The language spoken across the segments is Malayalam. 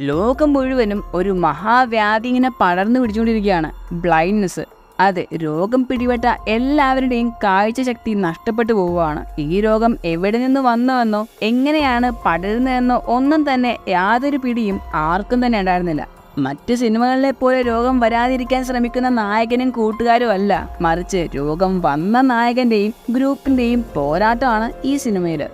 ലോകം മുഴുവനും ഒരു മഹാവ്യാധി ഇങ്ങനെ പടർന്നു പിടിച്ചുകൊണ്ടിരിക്കുകയാണ്. ബ്ലൈൻഡ്നെസ് അതെ രോഗം പിടിപെട്ട എല്ലാവരുടെയും കാഴ്ചശക്തി നഷ്ടപ്പെട്ടു പോവുകയാണ്. ഈ രോഗം എവിടെ നിന്ന് വന്നുവെന്നോ എങ്ങനെയാണ് പടരുന്നതെന്നോ ഒന്നും തന്നെ യാതൊരു പിടിയും ആർക്കും തന്നെ ഉണ്ടായിരുന്നില്ല. മറ്റ് സിനിമകളിലെ പോലെ രോഗം വരാതിരിക്കാൻ ശ്രമിക്കുന്ന നായകനും കൂട്ടുകാരും അല്ല. മറിച്ച് രോഗം വന്ന നായകന്റെയും ഗ്രൂപ്പിന്റെയും പോരാട്ടമാണ് ഈ സിനിമയിൽ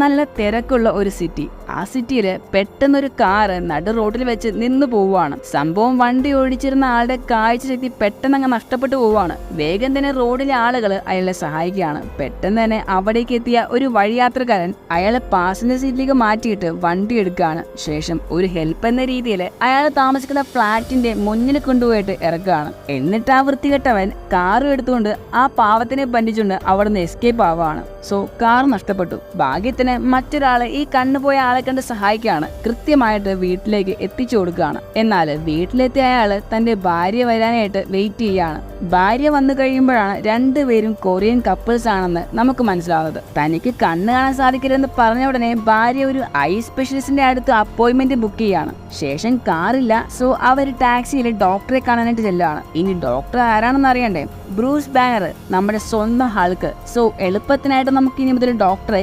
നല്ല തിരക്കുള്ള ഒരു സിറ്റി ആ സിറ്റിയിൽ പെട്ടെന്നൊരു കാറ് നടു റോഡിൽ വെച്ച് നിന്ന് പോവുകയാണ് സംഭവം വണ്ടി ഓടിച്ചിരുന്ന ആളുടെ കാഴ്ചശക്തി പെട്ടെന്ന് അങ്ങ് നഷ്ടപ്പെട്ടു പോവുകയാണ് വേഗം തന്നെ റോഡിലെ ആളുകൾ അയാളെ സഹായിക്കുകയാണ്. പെട്ടെന്ന് തന്നെ അവിടേക്ക് എത്തിയ ഒരു വഴിയാത്രക്കാരൻ അയാളെ പാസഞ്ചർ സീറ്റിലേക്ക് മാറ്റിയിട്ട് വണ്ടി എടുക്കുകയാണ്. ശേഷം ഒരു ഹെൽപ്പ് എന്ന രീതിയിൽ അയാൾ താമസിക്കുന്ന ഫ്ളാറ്റിന്റെ മുന്നിൽ കൊണ്ടുപോയിട്ട് ഇറക്കുകയാണ്. എന്നിട്ട് ആ വൃത്തികെട്ടവൻ കാറും എടുത്തുകൊണ്ട് ആ പാവത്തിനെ ബന്ധിച്ചുകൊണ്ട് അവിടെ നിന്ന് എസ്കേപ്പ് ആവുകയാണ് സോ കാർ നഷ്ടപ്പെട്ടു ഭാഗ്യത്തിന് മറ്റൊരാളെ ഈ കണ്ണുപോയ ആളെ കണ്ട് സഹായിക്കുകയാണ്. കൃത്യമായിട്ട് വീട്ടിലേക്ക് എത്തിച്ചു കൊടുക്കുകയാണ്. എന്നാൽ വീട്ടിലെത്തിയ അയാൾ തന്റെ ഭാര്യ വരാനായിട്ട് വെയിറ്റ് ചെയ്യുകയാണ്. ഭാര്യ വന്നു കഴിയുമ്പോഴാണ് രണ്ടുപേരും കൊറിയൻ കപ്പിൾസ് ആണെന്ന് നമുക്ക് മനസ്സിലാവുന്നത്. തനിക്ക് കണ്ണ് കാണാൻ സാധിക്കില്ലെന്ന് പറഞ്ഞ ഉടനെ ഭാര്യ ഒരു ഐ സ്പെഷ്യലിസ്റ്റിന്റെ അടുത്ത് അപ്പോയിന്റ്മെന്റ് ബുക്ക് ചെയ്യാണ് ശേഷം കാറില്ല സോ അവർ ടാക്സിയിൽ ഡോക്ടറെ കാണാനായിട്ട് ചെല്ലുകയാണ്. ഇനി ഡോക്ടർ ആരാണെന്ന് അറിയണ്ടേ? ബ്രൂസ് ബാനർ നമ്മുടെ സ്വന്തം ഹൾക്ക് സോ എളുപ്പത്തിനായിട്ട് നമുക്ക് ഇനി മുതൽ ഡോക്ടറെ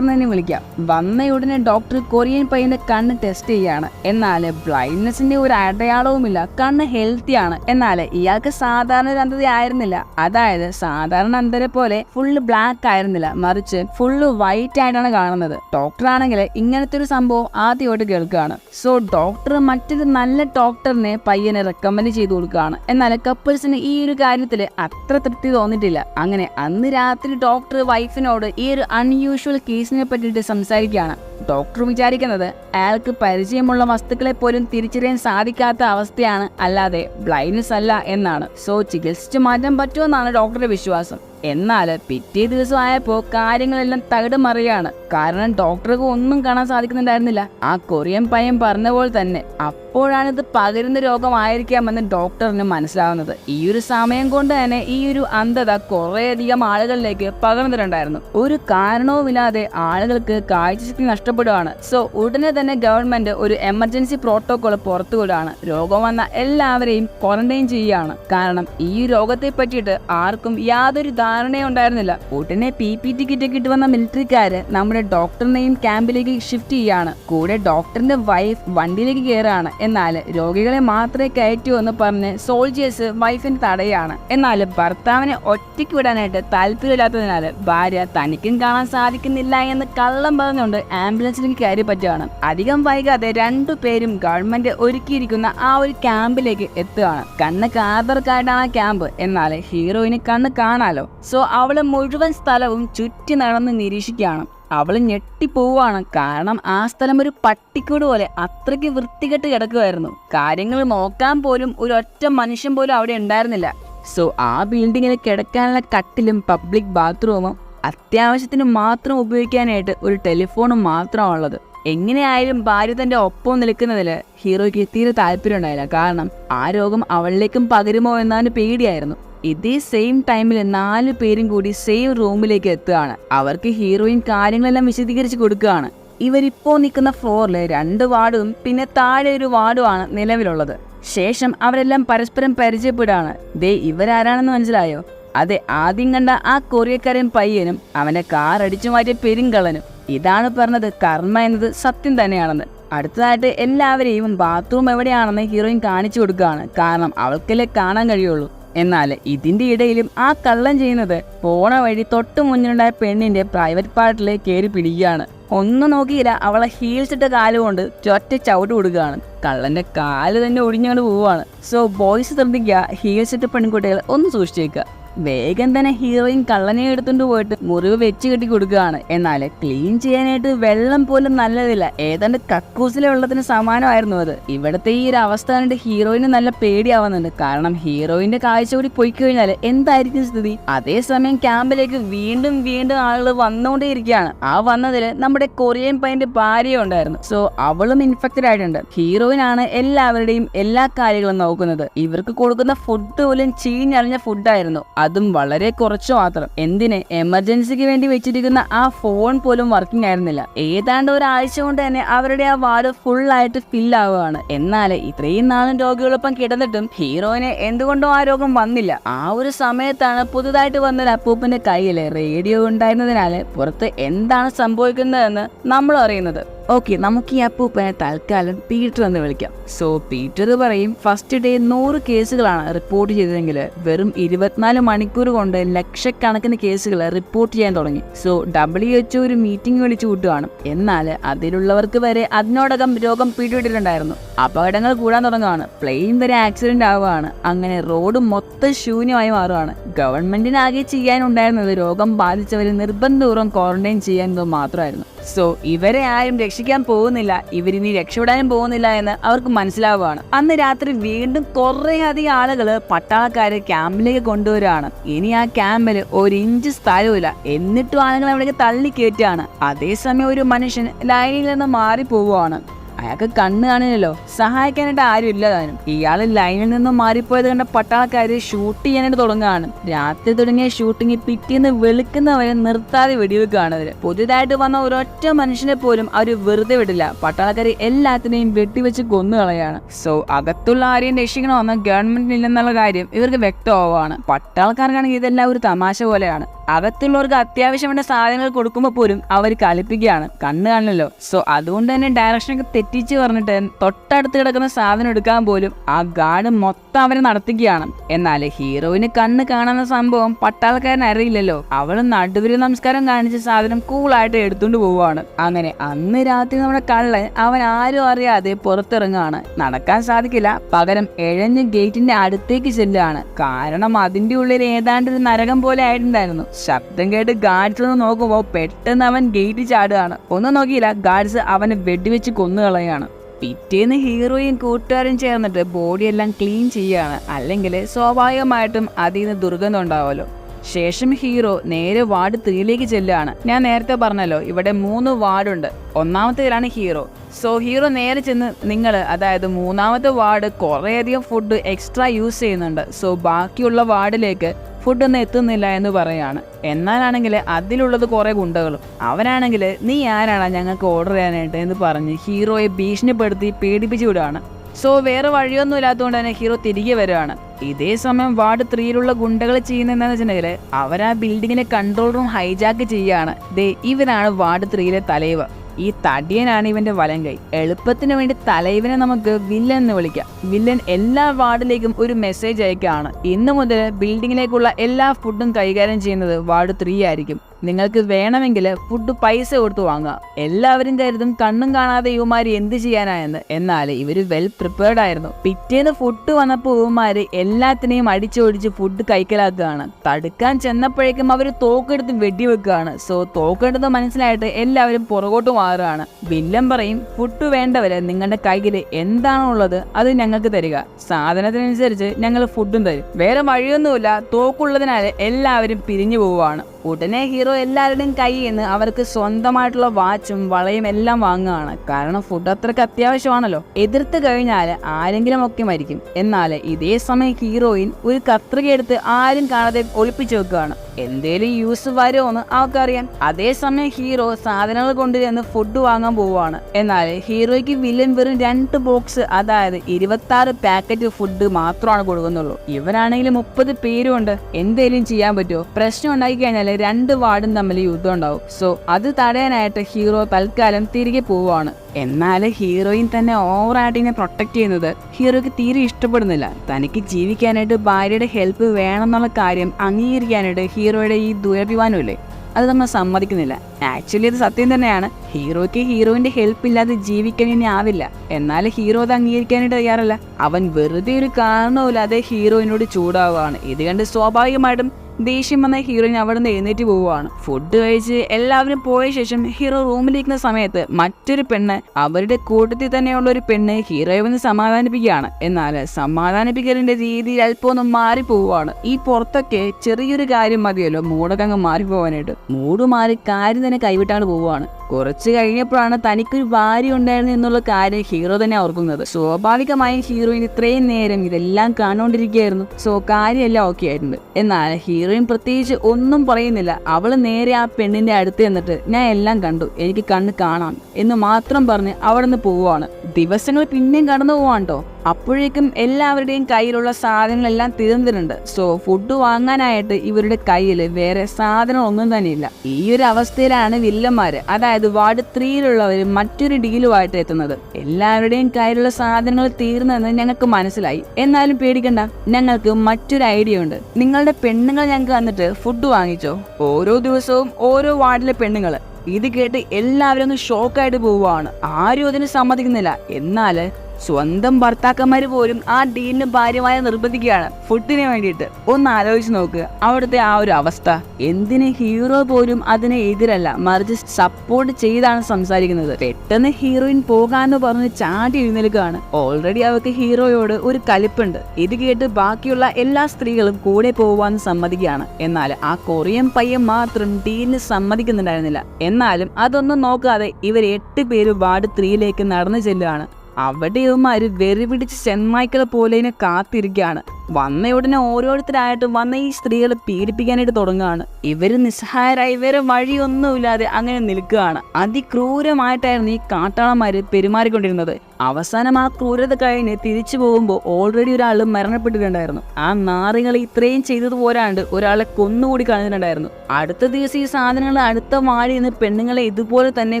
ഡോക്ടർ തന്നെ വിളിക്കാം. വന്ന ഉടനെ ഡോക്ടർ കൊറിയൻ പയ്യന്റെ കണ്ണ് ടെസ്റ്റ് ചെയ്യാണ്. എന്നാൽ ബ്ലൈൻഡ്നെസിന്റെ ഒരു അടയാളവുമില്ല. കണ്ണ് ഹെൽത്തി ആണ്. എന്നാൽ ഇയാൾക്ക് സാധാരണ ഒരു അന്ധത ആയിരുന്നില്ല. അതായത് സാധാരണ അന്ധരെ പോലെ ഫുള്ള് ബ്ലാക്ക് ആയിരുന്നില്ല. മറിച്ച് ഫുള്ള് വൈറ്റ് ആയിട്ടാണ് കാണുന്നത്. ഡോക്ടർ ആണെങ്കിൽ ഇങ്ങനത്തെ ഒരു സംഭവം ആദ്യമായിട്ട് കേൾക്കുകയാണ്. സോ ഡോക്ടർ മറ്റൊരു നല്ല ഡോക്ടറിനെ പയ്യനെ റെക്കമെൻഡ് ചെയ്തു കൊടുക്കുകയാണ്. എന്നാൽ കപ്പിൾസിന് ഈ ഒരു കാര്യത്തിൽ അത്ര തൃപ്തി തോന്നിയിട്ടില്ല. അങ്ങനെ അന്ന് രാത്രി ഡോക്ടർ വൈഫിനോട് ഈ ഒരു അൺയൂഷ്വൽ കേസിനെ പറ്റിയിട്ട് സംസാരിക്കുകയാണ്. ഡോക്ടർ വിചാരിക്കുന്നത് അയാൾക്ക് പരിചയമുള്ള വസ്തുക്കളെ പോലും തിരിച്ചറിയാൻ സാധിക്കാത്ത അവസ്ഥയാണ്. അല്ലാതെ ബ്ലൈൻഡ്നെസ് അല്ല എന്നാണ്. സോ ചികിത്സിച്ച് മാറ്റാൻ പറ്റുമെന്നാണ് ഡോക്ടറുടെ വിശ്വാസം. എന്നാൽ പിറ്റേ ദിവസം ആയപ്പോൾ കാര്യങ്ങളെല്ലാം തകിടുമറിയാണ്. കാരണം ഡോക്ടർക്ക് ഒന്നും കാണാൻ സാധിക്കുന്നുണ്ടായിരുന്നില്ല. ആ കൊറിയൻ പയ്യൻ പറഞ്ഞ പോലെ തന്നെ അപ്പോഴാണ് ഇത് പകരുന്ന രോഗമായിരിക്കാമെന്ന് ഡോക്ടറിന് മനസ്സിലാവുന്നത്. ഈ ഒരു സമയം കൊണ്ട് തന്നെ ഈ ഒരു അന്ധത കുറേയധികം ആളുകളിലേക്ക് പകർന്നിട്ടുണ്ടായിരുന്നു. ഒരു കാരണവുമില്ലാതെ ആളുകൾക്ക് കാഴ്ചശക്തി നഷ്ടപ്പെടുകയാണ് സോ ഉടനെ തന്നെ ഗവൺമെന്റ് ഒരു എമർജൻസി പ്രോട്ടോകോൾ പുറത്തുവിടുകയാണ്. രോഗം വന്ന എല്ലാവരെയും ക്വാറന്റൈൻ ചെയ്യുകയാണ്. കാരണം ഈ രോഗത്തെ പറ്റിയിട്ട് ആർക്കും യാതൊരു ധാരണയും ഉണ്ടായിരുന്നില്ല. ഉടനെ പി പി ടി കിറ്റ് കിട്ടുവന്ന വന്ന മിലിറ്ററിക്കാര് നമ്മുടെ ഡോക്ടറിനെയും ക്യാമ്പിലേക്ക് ഷിഫ്റ്റ് ചെയ്യാണ് കൂടെ ഡോക്ടറിന്റെ വൈഫ് വണ്ടിയിലേക്ക് കയറുകയാണ്. എന്നാൽ രോഗികളെ മാത്രമേ കയറ്റൂ എന്ന് പറഞ്ഞ് സോൾജിയേഴ്സ് വൈഫിന് തടയാണ്. എന്നാൽ ഭർത്താവിനെ ഒറ്റയ്ക്ക് വിടാനായിട്ട് താല്പര്യമില്ലാത്തതിനാൽ ഭാര്യ തനിക്കും കാണാൻ സാധിക്കുന്നില്ല എന്ന് കള്ളം പറഞ്ഞുകൊണ്ട് ആംബുലൻസിലേക്ക് കയറി പറ്റുകയാണ്. അധികം വൈകാതെ രണ്ടു പേരും ഗവൺമെന്റ് ഒരുക്കിയിരിക്കുന്ന ആ ഒരു ക്യാമ്പിലേക്ക് എത്തുകയാണ്. കണ്ണ് കാതർക്കായിട്ടാണ് ആ ക്യാമ്പ്. എന്നാൽ ഹീറോയിന് കണ്ണ് കാണാലോ? സോ അവൾ മുഴുവൻ സ്ഥലവും ചുറ്റി നടന്ന് നിരീക്ഷിക്കുകയാണ്. അവൾ ഞെട്ടിപ്പോവാണ്. കാരണം ആ സ്ഥലം ഒരു പട്ടിക്കൂട് പോലെ അത്രയ്ക്ക് വൃത്തികെട്ട് കിടക്കുമായിരുന്നു കാര്യങ്ങൾ നോക്കാൻ പോലും ഒരു ഒറ്റ മനുഷ്യൻ പോലും അവിടെ ഉണ്ടായിരുന്നില്ല. സോ ആ ബിൽഡിങ്ങിൽ കിടക്കാനുള്ള കട്ടിലും പബ്ലിക് ബാത്റൂമും അത്യാവശ്യത്തിന് മാത്രം ഉപയോഗിക്കാനായിട്ട് ഒരു ടെലിഫോണും മാത്രമാണുള്ളത് എങ്ങനെയായാലും ഭാര്യ തന്റെ ഒപ്പം നിൽക്കുന്നതിൽ ഹീറോയ്ക്ക് തീരെ താല്പര്യം ഉണ്ടായില്ല. കാരണം ആ രോഗം അവളിലേക്കും പകരുമോ എന്നതിന് പേടിയായിരുന്നു. ഇതേ സെയിം ടൈമിൽ നാല് പേരും കൂടി സെയിം റൂമിലേക്ക് എത്തുകയാണ്. അവർക്ക് ഹീറോയിൻ കാര്യങ്ങളെല്ലാം വിശദീകരിച്ച് കൊടുക്കുകയാണ്. ഇവരിപ്പോ നിൽക്കുന്ന ഫ്ലോറിൽ രണ്ട് വാർഡും പിന്നെ താഴെ ഒരു വാർഡുമാണ് നിലവിലുള്ളത്. ശേഷം അവരെല്ലാം പരസ്പരം പരിചയപ്പെടുകയാണ്. ദേ ഇവരാരാണെന്ന് മനസ്സിലായോ? അതെ ആദ്യം കണ്ട ആ കൊറിയക്കാരൻ പയ്യനും അവനെ കാർ അടിച്ചു മാറ്റിയ പെരുങ്കള്ളനും. ഇതാണ് പറഞ്ഞത് കർമ്മ എന്നത് സത്യം തന്നെയാണെന്ന്. അടുത്തതായിട്ട് എല്ലാവരെയും ബാത്റൂം എവിടെയാണെന്ന് ഹീറോയിൻ കാണിച്ചു കൊടുക്കുകയാണ്. കാരണം അവൾക്കല്ലേ കാണാൻ കഴിയുള്ളൂ. എന്നാൽ ഇതിന്റെ ഇടയിലും ആ കള്ളൻ ചെയ്യുന്നത് പോണ വഴി തൊട്ടു മുന്നിലുണ്ടായ പെണ്ണിന്റെ പ്രൈവറ്റ് പാർട്ടിൽ കയറി പിടിക്കുകയാണ്. ഒന്നും നോക്കിയില്ല അവളെ ഹീൽസ് കാലുകൊണ്ട് ചൊറ്റ ചവിട്ട് കൊടുക്കുകയാണ്. കള്ളന്റെ കാൽ തന്നെ ഒടിഞ്ഞുകൊണ്ട് പോവുകയാണ്. സോ ബോയ്സ് ശ്രദ്ധിക്കുക ഹീൽസ് പെൺകുട്ടികൾ ഒന്ന് സൂക്ഷിച്ചേക്കുക വേഗം തന്നെ ഹീറോയിൻ കള്ളനെ എടുത്തുകൊണ്ട് പോയിട്ട് മുറിവ് വെച്ച് കെട്ടി കൊടുക്കുകയാണ്. എന്നാൽ ക്ലീൻ ചെയ്യാനായിട്ട് വെള്ളം പോലും നല്ലതില്ല. ഏതാണ്ട് കക്കൂസിലെ വെള്ളത്തിന് സമാനമായിരുന്നു അത്. ഇവിടുത്തെ ഈ ഒരു അവസ്ഥ കണ്ട് ഹീറോയിന് നല്ല പേടിയാവുന്നുണ്ട്. കാരണം ഹീറോയിന്റെ കാഴ്ച കൂടി പോയി കഴിഞ്ഞാൽ എന്തായിരിക്കും സ്ഥിതി? അതേസമയം ക്യാമ്പിലേക്ക് വീണ്ടും വീണ്ടും ആളുകൾ വന്നുകൊണ്ടേയിരിക്കുകയാണ്. ആ വന്നതിൽ നമ്മുടെ കൊറിയൻ പൈന്റെ ഭാര്യ ഉണ്ടായിരുന്നു. സോ അവളും ഇൻഫെക്റ്റഡ് ആയിട്ടുണ്ട്. ഹീറോയിനാണ് എല്ലാവരുടെയും എല്ലാ കാര്യങ്ങളും നോക്കുന്നത്. ഇവർക്ക് കൊടുക്കുന്ന ഫുഡ് പോലും ചീഞ്ഞറിഞ്ഞ ഫുഡായിരുന്നു വളരെ കുറച്ച് മാത്രം. എന്തിന്? എമർജൻസിക്ക് വേണ്ടി വെച്ചിരിക്കുന്ന ആ ഫോൺ പോലും വർക്കിംഗ് ആയിരുന്നില്ല. ഏതാണ്ട് ഒരാഴ്ച കൊണ്ട് തന്നെ അവരുടെ ആ വാർഡ് ഫുൾ ആയിട്ട് ഫിൽ ആവുകയാണ്. എന്നാൽ ഇത്രയും നാളും രോഗികളൊപ്പം കിടന്നിട്ടും ഹീറോയിന് എന്തുകൊണ്ടോ ആ രോഗം വന്നില്ല. ആ ഒരു സമയത്താണ് പുതുതായിട്ട് വന്ന അപ്പൂപ്പിന്റെ അപ്പൂപ്പന്റെ കയ്യിൽ റേഡിയോ ഉണ്ടായിരുന്നതിനാൽ പുറത്ത് എന്താണ് സംഭവിക്കുന്നതെന്ന് നമ്മൾ അറിയുന്നത്. ഓക്കെ നമുക്ക് ഈ അപ്പൂപ്പനെ തൽക്കാലം പീറ്റർ എന്ന് വിളിക്കാം. സോ പീറ്റർ പറയും ഫസ്റ്റ് ഡേ നൂറ് കേസുകളാണ് റിപ്പോർട്ട് ചെയ്തതെങ്കിൽ വെറും ഇരുപത്തിനാല് മണിക്കൂർ കൊണ്ട് ലക്ഷക്കണക്കിന് കേസുകൾ റിപ്പോർട്ട് ചെയ്യാൻ തുടങ്ങി. സോ ഡബ്ല്യു എച്ച് ഒരു മീറ്റിംഗ് വിളിച്ചു കൂട്ടുകയാണ്. എന്നാൽ അതിലുള്ളവർക്ക് വരെ അതിനോടകം രോഗം പിടിപെട്ടിട്ടുണ്ടായിരുന്നു അപകടങ്ങൾ കൂടാൻ തുടങ്ങുകയാണ്. പ്ലെയിൻ വരെ ആക്സിഡന്റ് ആവുകയാണ്. അങ്ങനെ റോഡ് മൊത്തം ശൂന്യമായി മാറുകയാണ്. ഗവൺമെന്റിനാകെ ചെയ്യാനുണ്ടായിരുന്നത് രോഗം ബാധിച്ചവരെ നിർബന്ധപൂർവം ക്വാറന്റൈൻ ചെയ്യാൻ മാത്രമായിരുന്നു. സോ ഇവരെ ആരും രക്ഷിക്കാൻ പോകുന്നില്ല. ഇവരിനി രക്ഷപ്പെടാനും പോകുന്നില്ല എന്ന് അവർക്ക് മനസ്സിലാവുകയാണ്. അന്ന് രാത്രി വീണ്ടും കുറേ അധികം ആളുകൾ പട്ടാളക്കാരെ ക്യാമ്പിലേക്ക് കൊണ്ടുവരികയാണ്. ഇനി ആ ക്യാമ്പിൽ ഒരു ഇഞ്ച് സ്ഥലവുമില്ല. എന്നിട്ടും ആളുകൾ അവിടേക്ക് തള്ളി കയറ്റുകയാണ് അതേസമയം ഒരു മനുഷ്യൻ ലൈനിൽ നിന്ന് മാറി പോവുകയാണ് അയാൾക്ക് കണ്ണ് കാണില്ലല്ലോ. സഹായിക്കാനായിട്ട് ആരും ഇല്ല താനും. ഇയാൾ ലൈനിൽ നിന്നും മാറിപ്പോയത് കണ്ട പട്ടാളക്കാർ ഷൂട്ട് ചെയ്യാനായിട്ട് തുടങ്ങുകയാണ്. രാത്രി തുടങ്ങിയ ഷൂട്ടിംഗ് പിറ്റേന്ന് വെളുക്കുന്നവരെ നിർത്താതെ വെടിവെക്കുകയാണ് അവർ. പുതിയതായിട്ട് വന്ന ഒരൊറ്റ മനുഷ്യനെ പോലും അവർ വെറുതെ വിടില്ല. പട്ടാളക്കാർ എല്ലാത്തിനെയും വെട്ടിവെച്ച് കൊന്നു കളയാണ് സോ അകത്തുള്ള ആരെയും രക്ഷിക്കണമെന്ന് ഗവൺമെന്റിന് ഇല്ലെന്നുള്ള കാര്യം ഇവർക്ക് വ്യക്തമാവുകയാണ്. പട്ടാളക്കാർക്കാണെങ്കിൽ ഇതെല്ലാം ഒരു തമാശ പോലെയാണ്. അകത്തുള്ളവർക്ക് അത്യാവശ്യം വേണ്ട സാധനങ്ങൾ കൊടുക്കുമ്പോൾ പോലും അവർ കലിപ്പിക്കുകയാണ്. കണ്ണ് കാണില്ലല്ലോ. സോ അതുകൊണ്ട് തന്നെ ഡയറക്ഷനൊക്കെ തെറ്റിച്ച് പറഞ്ഞിട്ട് തൊട്ടടുത്ത് കിടക്കുന്ന സാധനം എടുക്കാൻ പോലും ആ ഗാർഡ് മൊത്തം അവരെ നടത്തുകയാണ് എന്നാൽ ഹീറോയിന് കണ്ണ് കാണുന്ന സംഭവം പട്ടാളക്കാരൻ അറിയില്ലല്ലോ. അവൾ നടുവിൽ നമസ്കാരം കാണിച്ച സാധനം കൂളായിട്ട് എടുത്തുകൊണ്ട് പോവുകയാണ് അങ്ങനെ അന്ന് രാത്രി നമ്മുടെ കള്ളൻ അവൻ ആരും അറിയാതെ പുറത്തിറങ്ങുകയാണ് നടക്കാൻ സാധിക്കില്ല. പകരം എഴഞ്ഞ് ഗേറ്റിന്റെ അടുത്തേക്ക് ചെല്ലുകയാണ് കാരണം അതിന്റെ ഉള്ളിൽ ഏതാണ്ട് ഒരു നരകം പോലെ ആയിട്ടുണ്ടായിരുന്നു. ശബ്ദം കേട്ട് ഗാർഡ്സ് ഒന്ന് നോക്കുമ്പോൾ പെട്ടെന്ന് അവൻ ഗേറ്റ് ചാടുകയാണ് ഒന്നും നോക്കിയില്ല. ഗാർഡ്സ് അവനെ വെടിവെച്ച് കൊന്നുകളയാണ് പിറ്റേന്ന് ഹീറോയും കൂട്ടുകാരും ചേർന്നിട്ട് ബോഡിയെല്ലാം ക്ലീൻ ചെയ്യാണ്. അല്ലെങ്കിൽ സ്വാഭാവികമായിട്ടും അതിൽ നിന്ന് ദുർഗന്ധം ഉണ്ടാവുമല്ലോ ശേഷം ഹീറോ നേരെ വാർഡ് ത്രീയിലേക്ക് ചെല്ലുകയാണ്. ഞാൻ നേരത്തെ പറഞ്ഞല്ലോ ഇവിടെ മൂന്ന് വാർഡുണ്ട്. ഒന്നാമത്തേതിലാണ് ഹീറോ. സോ ഹീറോ നേരെ ചെന്ന് നിങ്ങൾ അതായത് മൂന്നാമത്തെ വാർഡ് കുറേയധികം ഫുഡ് എക്സ്ട്രാ യൂസ് ചെയ്യുന്നുണ്ട്. സോ ബാക്കിയുള്ള വാർഡിലേക്ക് ഫുഡ് ഒന്നും എത്തുന്നില്ല എന്ന് പറയാണ്. എന്നാലാണെങ്കിൽ അതിലുള്ളത് കുറേ ഗുണ്ടകളും. അവനാണെങ്കിൽ നീ ആരാണ് ഞങ്ങൾക്ക് ഓർഡർ ചെയ്യാനായിട്ട് എന്ന് പറഞ്ഞ് ഹീറോയെ ഭീഷണിപ്പെടുത്തി പീഡിപ്പിച്ചു വിടുകയാണ് സോ വേറെ വഴിയൊന്നും ഇല്ലാത്തതുകൊണ്ട് തന്നെ ഹീറോ തിരികെ വരികയാണ് ഇതേ സമയം വാർഡ് ത്രീയിലുള്ള ഗുണ്ടകൾ ചെയ്യുന്ന എന്താണെന്ന് വെച്ചിട്ടുണ്ടെങ്കിൽ അവർ ആ ബിൽഡിങ്ങിനെ കൺട്രോൾ റൂം ഹൈജാക്ക് ചെയ്യുകയാണ് ദേ ഇവനാണ് വാർഡ് ത്രീയിലെ തലൈവ. ഈ തടിയനാണ് ഇവന്റെ വലം കൈ എളുപ്പത്തിന് വേണ്ടി തലൈവനെ നമുക്ക് വില്ലൻ എന്ന് വിളിക്കാം. വില്ലൻ എല്ലാ വാർഡിലേക്കും ഒരു മെസ്സേജ് അയക്കുകയാണ് ഇന്നു മുതൽ ബിൽഡിങ്ങിലേക്കുള്ള എല്ലാ ഫുഡും കൈകാര്യം ചെയ്യുന്നത് വാർഡ് ത്രീ ആയിരിക്കും. നിങ്ങൾക്ക് വേണമെങ്കിൽ ഫുഡ് പൈസ കൊടുത്ത് വാങ്ങാം എല്ലാവരും കരുതും കണ്ണും കാണാതെ യുവമാര് എന്ത് ചെയ്യാനായെന്ന്. എന്നാൽ ഇവർ വെൽ പ്രിപ്പയർഡ് ആയിരുന്നു. പിറ്റേന്ന് ഫുഡ് വന്നപ്പോൾ യുവമാര് എല്ലാത്തിനെയും അടിച്ചോടിച്ച് ഫുഡ് കൈക്കലാക്കുകയാണ്. തടുക്കാൻ ചെന്നപ്പോഴേക്കും അവർ തോക്കെടുത്ത് വെടിവെക്കുകയാണ്. സോ തോക്കെടുത്ത് മനസ്സിലായിട്ട് എല്ലാവരും പുറകോട്ട് മാറുകയാണ്. വില്ലൻ പറയും ഫുഡ് വേണ്ടവര് നിങ്ങളുടെ കയ്യിൽ എന്താണോ ഉള്ളത് അത് ഞങ്ങൾക്ക് തരിക. സാധനത്തിനനുസരിച്ച് ഞങ്ങൾ ഫുഡും തരും. വേറെ വഴിയൊന്നുമില്ല. തോക്കുള്ളതിനാൽ എല്ലാവരും പിരിഞ്ഞു പോവുകയാണ്. ഉടനെ ഹീറോ എല്ലാവരുടെയും കയ്യിൽ നിന്ന് അവർക്ക് സ്വന്തമായിട്ടുള്ള വാച്ചും വളയും എല്ലാം വാങ്ങുകയാണ്. കാരണം ഫുഡ് അത്രയ്ക്ക് അത്യാവശ്യമാണല്ലോ. എതിർത്ത് കഴിഞ്ഞാൽ ആരെങ്കിലും ഒക്കെ മരിക്കും. എന്നാൽ ഇതേ സമയം ഹീറോയിൻ ഒരു കത്രിക എടുത്ത് ആരും കാണാതെ ഒളിപ്പിച്ചു വെക്കുകയാണ്. എന്തേലും യൂസ് വരുമോന്ന് ആൾക്കറിയാം അതേസമയം ഹീറോ സാധനങ്ങൾ കൊണ്ടുചെന്ന് ഫുഡ് വാങ്ങാൻ പോവുകയാണ്. എന്നാൽ ഹീറോയ്ക്ക് വില്ലൻ വെറും രണ്ട് ബോക്സ് അതായത് ഇരുപത്തി ആറ് പാക്കറ്റ് ഫുഡ് മാത്രമാണ് കൊടുക്കുന്നുള്ളൂ. ഇവരാണെങ്കിലും മുപ്പത് പേരുണ്ട് എന്തേലും ചെയ്യാൻ പറ്റുമോ? പ്രശ്നം ഉണ്ടാക്കി കഴിഞ്ഞാൽ രണ്ട് വാർഡും തമ്മിൽ യുദ്ധം ഉണ്ടാവും. സോ അത് തടയാനായിട്ട് ഹീറോ തൽക്കാലം തിരികെ പോവുകയാണ്. എന്നാൽ ഹീറോയിൻ തന്നെ ഓവറായിട്ട് ഇതിനെ പ്രൊട്ടക്ട് ചെയ്യുന്നത് ഹീറോയ്ക്ക് തീരെ ഇഷ്ടപ്പെടുന്നില്ല. തനിക്ക് ജീവിക്കാനായിട്ട് ഭാര്യയുടെ ഹെൽപ്പ് വേണം എന്നുള്ള കാര്യം അംഗീകരിക്കാനായിട്ട് ഹീറോയുടെ ഈ ദുരഭിമാനമില്ലേ? അത് നമ്മൾ സമ്മതിക്കുന്നില്ല. ആക്ച്വലി അത് സത്യം തന്നെയാണ്. ഹീറോയ്ക്ക് ഹീറോയിന്റെ ഹെൽപ്പ് ഇല്ലാതെ ജീവിക്കാൻ ഇനി ആവില്ല. എന്നാൽ ഹീറോ അത് അംഗീകരിക്കാനായിട്ട് തയ്യാറല്ല. അവൻ വെറുതെ ഒരു കാരണവുമില്ലാതെ ഹീറോയിനോട് ചൂടാവുകയാണ്. ഇത് കണ്ട് സ്വാഭാവികമായിട്ടും ദേഷ്യം വന്ന ഹീറോയിൻ അവിടെ നിന്ന് എഴുന്നേറ്റ് പോവുകയാണ്. ഫുഡ് കഴിച്ച് എല്ലാവരും പോയ ശേഷം ഹീറോ റൂമിലിരിക്കുന്ന സമയത്ത് മറ്റൊരു പെണ്ണ് അവരുടെ കൂട്ടത്തിൽ തന്നെയുള്ള ഒരു പെണ്ണ് ഹീറോയെ വന്ന് സമാധാനിപ്പിക്കുകയാണ്. എന്നാൽ സമാധാനിപ്പിക്കലിന്റെ രീതി അല്പം മാറി പോവുകയാണ്. ഈ പുറത്തൊക്കെ ചെറിയൊരു കാര്യം മതിയല്ലോ മൂടൊക്കെ അങ്ങ് മാറി പോകാനായിട്ട്. മൂട് മാറി കാര്യം തന്നെ കൈവിട്ടാണ് പോവുകയാണ്. കുറച്ച് കഴിഞ്ഞപ്പോഴാണ് തനിക്കൊരു ഭാര്യ ഉണ്ടായിരുന്നു എന്നുള്ള കാര്യം ഹീറോ തന്നെ ഓർക്കുന്നത്. സ്വാഭാവികമായും ഹീറോയിൻ ഇത്രയും നേരം ഇതെല്ലാം കാണുകൊണ്ടിരിക്കുകയായിരുന്നു സോ കാര്യമെല്ലാം ഓക്കെ ആയിട്ടുണ്ട്. എന്നാൽ ഹീറോയിൻ പ്രത്യേകിച്ച് ഒന്നും പറയുന്നില്ല. അവൾ നേരെ ആ പെണ്ണിന്റെ അടുത്ത് എന്നിട്ട് ഞാൻ എല്ലാം കണ്ടു. എനിക്ക് കണ്ണ് കാണാം. എന്ന് മാത്രം പറഞ്ഞ് അവിടെ നിന്ന് പോവുകയാണ്. ദിവസങ്ങൾ പിന്നെയും കടന്നു പോവാണ്ടോ അപ്പോഴേക്കും എല്ലാവരുടെയും കയ്യിലുള്ള സാധനങ്ങളെല്ലാം തീർന്നിട്ടുണ്ട്. സോ ഫുഡ് വാങ്ങാനായിട്ട് ഇവരുടെ കയ്യിൽ വേറെ സാധനം ഒന്നും തന്നെയില്ല. ഈ ഒരു അവസ്ഥയിലാണ് വില്ലന്മാര് അതായത് വാർഡ് ത്രീയിലുള്ളവർ മറ്റൊരു ഡീലുമായിട്ട് എത്തുന്നത്. എല്ലാവരുടെയും കയ്യിലുള്ള സാധനങ്ങൾ തീർന്നെന്ന് ഞങ്ങൾക്ക് മനസ്സിലായി. എന്നാലും പേടിക്കണ്ട ഞങ്ങൾക്ക് മറ്റൊരു ഐഡിയ ഉണ്ട്. നിങ്ങളുടെ പെണ്ണുങ്ങൾ ഞങ്ങൾക്ക് വന്നിട്ട് ഫുഡ് വാങ്ങിച്ചോ? ഓരോ ദിവസവും ഓരോ വാർഡിലെ പെണ്ണുങ്ങൾ ഇത് കേട്ട് എല്ലാവരും ഒന്ന് ഷോക്കായിട്ട് പോവുകയാണ്. ആരും അതിന് സമ്മതിക്കുന്നില്ല. എന്നാൽ സ്വന്തം ഭർത്താക്കന്മാർ പോലും ആ ഡീലിന് ഭാര്യമായ നിർബന്ധിക്കുകയാണ്. ഫുഡിന് വേണ്ടിയിട്ട്. ഒന്ന് ആലോചിച്ച് നോക്കുക അവിടുത്തെ ആ ഒരു അവസ്ഥ. എന്തിന് ഹീറോ പോലും അതിനെ എതിരല്ല. മറിച്ച് സപ്പോർട്ട് ചെയ്താണ് സംസാരിക്കുന്നത്. പെട്ടെന്ന് ഹീറോയിൻ പോകാന്ന് പറഞ്ഞ് ചാടി എഴുന്നേൽക്കുകയാണ്. ഓൾറെഡി അവർക്ക് ഹീറോയോട് ഒരു കലിപ്പുണ്ട്. ഇത് കേട്ട് ബാക്കിയുള്ള എല്ലാ സ്ത്രീകളും കൂടെ പോവാന്ന് സമ്മതിക്കുകയാണ്. എന്നാൽ ആ കൊറിയൻ പയ്യൻ മാത്രം ഡീലിന് സമ്മതിക്കുന്നുണ്ടായിരുന്നില്ല. എന്നാലും അതൊന്നും നോക്കാതെ ഇവർ എട്ട് പേര് വാർഡ് ത്രീയിലേക്ക് നടന്നു ചെല്ലുകയാണ്. അവിടെ ഒരു വെറി പിടിച്ച് ചെന്നായ്ക്കളെ പോലെ കാത്തിരിക്കുകയാണ്. വന്ന ഉടനെ ഓരോരുത്തരായിട്ട് വന്ന ഈ സ്ത്രീകളെ പീഡിപ്പിക്കാനായിട്ട് തുടങ്ങുകയാണ്. ഇവർ നിസ്സഹായരായി വേറെ വഴിയൊന്നുമില്ലാതെ അങ്ങനെ നിൽക്കുകയാണ്. അതിക്രൂരമായിട്ടായിരുന്നു ഈ കാട്ടാളന്മാർ പെരുമാറിക്കൊണ്ടിരുന്നത്. അവസാനം ആ ക്രൂരത കഴിഞ്ഞ് തിരിച്ചു പോകുമ്പോൾ ഓൾറെഡി ഒരാൾ മരണപ്പെട്ടിട്ടുണ്ടായിരുന്നു. ആ നാറികൾ ഇത്രയും ചെയ്തത് പോരാണ്ട് ഒരാളെ കൊന്നുകൂടി കളഞ്ഞിട്ടുണ്ടായിരുന്നു. അടുത്ത ദിവസം ഈ സാധനങ്ങൾ അടുത്ത വാഴി നിന്ന് പെണ്ണുങ്ങളെ ഇതുപോലെ തന്നെ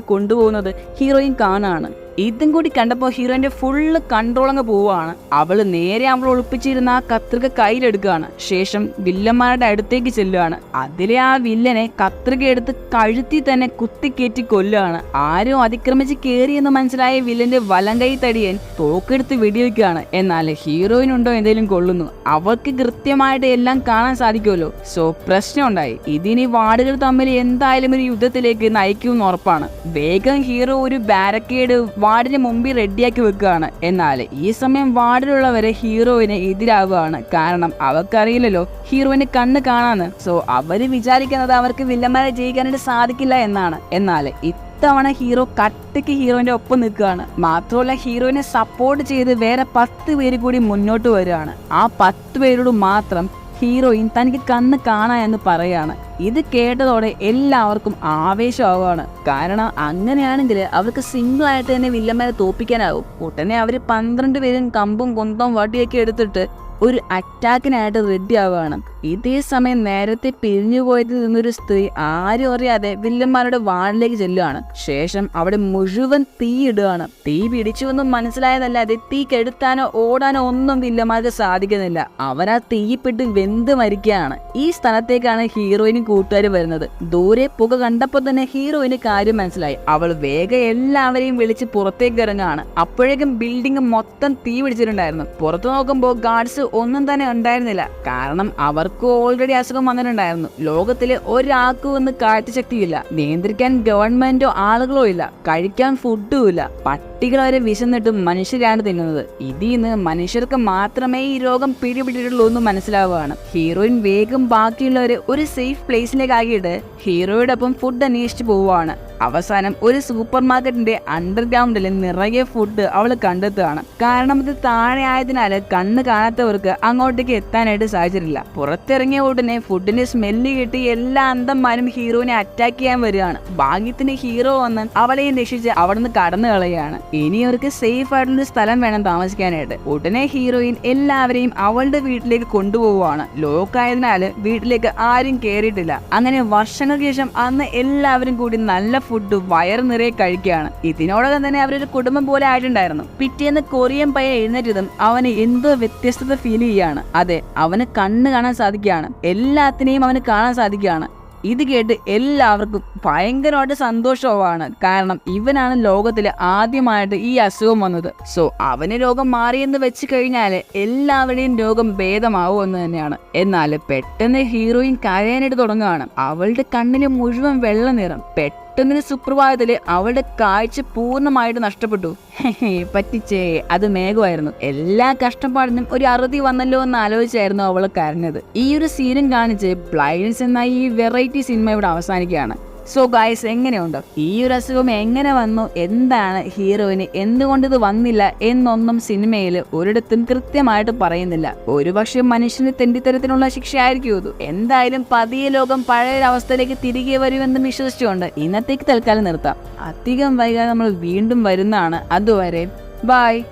കൊണ്ടുപോകുന്നത് ഹീറോയിൻ കാണാണ്. ഇതും കൂടി കണ്ടപ്പോൾ ഹീറോയിന്റെ ഫുള്ള് കൺട്രോൾ അങ്ങ് പോവുകയാണ്. അവൾ നേരെ അവൾ ഒളിപ്പിച്ചിരുന്ന ആ കത്രിക കയ്യിലെടുക്കുകയാണ്. ശേഷം വില്ലന്മാരുടെ അടുത്തേക്ക് ചെല്ലുകയാണ്. അതിലെ ആ വില്ലനെ കത്രിക എടുത്ത് കഴുത്തി തന്നെ കുത്തിക്കേറ്റി കൊല്ലുകയാണ്. ആരും അതിക്രമിച്ച് കയറിയെന്ന് മനസ്സിലായ വില്ലന്റെ വലം കൈ തടിയൻ തോക്കെടുത്ത് വെടിവെക്കുകയാണ് എന്നാൽ ഹീറോയിൻ ഉണ്ടോ എന്തെങ്കിലും കൊള്ളുന്നു. അവർക്ക് കൃത്യമായിട്ട് എല്ലാം കാണാൻ സാധിക്കുമല്ലോ. സോ പ്രശ്നം ഉണ്ടായി ഇതിനി വാർഡുകൾ തമ്മിൽ എന്തായാലും ഒരു യുദ്ധത്തിലേക്ക് നയിക്കുമെന്ന് ഉറപ്പാണ്. വേഗം ഹീറോ ഒരു ബാരക്കേഡ് വാർഡിന് മുമ്പിൽ റെഡിയാക്കി വെക്കുകയാണ്. എന്നാൽ ഈ സമയം വാർഡിലുള്ളവരെ ഹീറോയിന് എതിരാവുകയാണ്. കാരണം അവർക്കറിയില്ലല്ലോ ഹീറോയിന് കണ്ണ് കാണാന്ന്. സോ അവർ വിചാരിക്കുന്നത് അവർക്ക് വില്ലന്മാരെ ജയിക്കാനായിട്ട് സാധിക്കില്ല എന്നാണ്. എന്നാൽ ഇത്തവണ ഹീറോ കട്ടയ്ക്ക് ഹീറോയിന്റെ ഒപ്പം നിൽക്കുകയാണ്. മാത്രമല്ല ഹീറോയിനെ സപ്പോർട്ട് ചെയ്ത് വേറെ പത്ത് പേര് കൂടി മുന്നോട്ട് വരികയാണ്. ആ പത്ത് പേരോട് മാത്രം ഹീറോയിൻ തനിക്ക് കണ്ണ് കാണാ എന്ന് പറയാണ്. ഇത് കേട്ടതോടെ എല്ലാവർക്കും ആവേശമാവുകയാണ്. കാരണം അങ്ങനെയാണെങ്കിൽ അവർക്ക് സിംഗിൾ ആയിട്ട് തന്നെ വില്ലന്മാരെ തോപ്പിക്കാനാവും ഉടനെ അവർ പന്ത്രണ്ട് പേരും കമ്പും കൊന്തം വടിയൊക്കെ എടുത്തിട്ട് ഒരു അറ്റാക്കിനായിട്ട് റെഡി ആവുകയാണ്. ഇതേ സമയം നേരത്തെ പിരിഞ്ഞുപോയതിൽ നിന്നൊരു സ്ത്രീ ആരും അറിയാതെ വില്ലന്മാരുടെ വാണിലേക്ക് ചെല്ലുകയാണ്. ശേഷം അവിടെ മുഴുവൻ തീ ഇടുകയാണ്. തീ പിടിച്ചുവെന്നും മനസ്സിലായതല്ലാതെ തീ കെടുത്താനോ ഓടാനോ ഒന്നും വില്ലന്മാർക്ക് സാധിക്കുന്നില്ല. അവരാ തീയിപ്പെട്ട് വെന്ത് മരിക്കുകയാണ്. ഈ സ്ഥലത്തേക്കാണ് ഹീറോയിനും കൂട്ടുകാർ വരുന്നത്. ദൂരെ പുക കണ്ടപ്പോൾ തന്നെ ഹീറോയിന് കാര്യം മനസ്സിലായി. അവൾ വേഗം എല്ലാവരെയും വിളിച്ച് പുറത്തേക്ക് ഇറങ്ങുകയാണ്. അപ്പോഴേക്കും ബിൽഡിംഗ് മൊത്തം തീ പിടിച്ചിട്ടുണ്ടായിരുന്നു. പുറത്തു നോക്കുമ്പോൾ ഗാർഡ്സ് ഒന്നും തന്നെ ഉണ്ടായിരുന്നില്ല. കാരണം അവർക്ക് ഓൾറെഡി അസുഖം വന്നിട്ടുണ്ടായിരുന്നു. ലോകത്തിലെ ഒരാൾക്കും ഒന്ന് കാഴ്ചശക്തിയില്ല. നിയന്ത്രിക്കാൻ ഗവൺമെന്റോ ആളുകളോ ഇല്ല. കഴിക്കാൻ ഫുഡും ഇല്ല. പട്ടികൾ വരെ വിശന്നിട്ടും മനുഷ്യരാണ് തിന്നുന്നത്. ഇതിൽ നിന്ന് മനുഷ്യർക്ക് മാത്രമേ ഈ രോഗം പിടിപെട്ടിട്ടുള്ളൂ എന്ന് മനസ്സിലാവുകയാണ്. ഹീറോയിൻ വേഗം ബാക്കിയുള്ളവരെ ഒരു സേഫ് പ്ലേസിലേക്ക് ആക്കിയിട്ട് ഹീറോയോടൊപ്പം ഫുഡ് അന്വേഷിച്ച് പോവുകയാണ്. അവസാനം ഒരു സൂപ്പർ മാർക്കറ്റിന്റെ അണ്ടർഗ്രൗണ്ടിൽ നിറയെ ഫുഡ് അവൾ കണ്ടെത്തുകയാണ്. കാരണം ഇത് താഴെ ആയതിനാൽ കണ്ണ് കാണാത്തവർക്ക് അങ്ങോട്ടേക്ക് എത്താനായിട്ട് സാധിച്ചിട്ടില്ല. പുറത്തിറങ്ങിയ ഉടനെ ഫുഡിന്റെ സ്മെല്ല് കിട്ടി എല്ലാ അന്തന്മാരും ഹീറോനെ അറ്റാക്ക് ചെയ്യാൻ വരികയാണ്. ഭാഗ്യത്തിന് ഹീറോ വന്ന് അവളെയും രക്ഷിച്ച് അവിടുന്ന് കടന്നു കളയുകയാണ്. ഇനി അവർക്ക് സേഫ് ആയിട്ടുള്ള സ്ഥലം വേണം താമസിക്കാനായിട്ട്. ഉടനെ ഹീറോയിൻ എല്ലാവരെയും അവളുടെ വീട്ടിലേക്ക് കൊണ്ടുപോവുകയാണ്. ലോക്കായതിനാൽ വീട്ടിലേക്ക് ആരും കയറിയിട്ടില്ല അങ്ങനെ വർഷങ്ങൾക്ക് ശേഷം അന്ന് എല്ലാവരും കൂടി നല്ല ഫുഡ് വയറ് നിറയെ കഴിക്കുകയാണ്. ഇതിനോടകം തന്നെ അവരൊരു കുടുംബം പോലെ ആയിട്ടുണ്ടായിരുന്നു. പിറ്റേന്ന് കൊറിയൻ പയ്യ എഴുന്നേറ്റതും അവന് എന്തോ വ്യത്യസ്തത ഫീൽ ചെയ്യാണ് അതെ അവന് കണ്ണ് കാണാൻ സാധിക്കുകയാണ്. എല്ലാത്തിനെയും അവന് കാണാൻ സാധിക്കുകയാണ്. ഇത് കേട്ട് എല്ലാവർക്കും ഭയങ്കരമായിട്ട് സന്തോഷമാണ് കാരണം ഇവനാണ് ലോകത്തിൽ ആദ്യമായിട്ട് ഈ അസുഖം വന്നത്. സോ അവന് രോഗം മാറിയെന്ന് വെച്ച് കഴിഞ്ഞാൽ എല്ലാവരുടെയും രോഗം ഭേദമാവുമെന്ന് തന്നെയാണ്. എന്നാൽ പെട്ടെന്ന് ഹീറോയിൻ കരയാനായിട്ട് തുടങ്ങുകയാണ്. അവളുടെ കണ്ണിന് മുഴുവൻ വെള്ള നിറം പെട്ടെന്നൊരു സുപ്രഭാതത്തിൽ അവളുടെ കാഴ്ച പൂർണമായിട്ട് നഷ്ടപ്പെട്ടു. പറ്റിച്ചേ അത് മേഘമായിരുന്നു. എല്ലാ കഷ്ടപ്പാടിനും ഒരു അറുതി വന്നല്ലോ എന്ന് ആലോചിച്ചായിരുന്നു അവൾ കരഞ്ഞത്. ഈ ഒരു സീനും കാണിച്ച് ബ്ലൈൻസ് എന്ന ഈ വെറൈറ്റി സിനിമ ഇവിടെ അവസാനിക്കുകയാണ്. സോ ഗായ്സ് എങ്ങനെയുണ്ട്? ഈ ഒരു അസുഖം എങ്ങനെ വന്നു? എന്താണ് ഹീറോയിന്? എന്തുകൊണ്ട് ഇത് വന്നില്ല? എന്നൊന്നും സിനിമയിൽ ഒരിടത്തും കൃത്യമായിട്ട് പറയുന്നില്ല. ഒരുപക്ഷെ മനുഷ്യന് തെണ്ടിത്തരത്തിനുള്ള ശിക്ഷയായിരിക്കും ഇത്. എന്തായാലും പതിയെ ലോകം പഴയ ഒരു അവസ്ഥയിലേക്ക് തിരികെ വരുമെന്ന് വിശ്വസിച്ചുകൊണ്ട് ഇന്നത്തേക്ക് തൽക്കാലം നിർത്താം. അധികം വൈകാതെ നമ്മൾ വീണ്ടും വരുന്നതാണ്. അതുവരെ ബൈ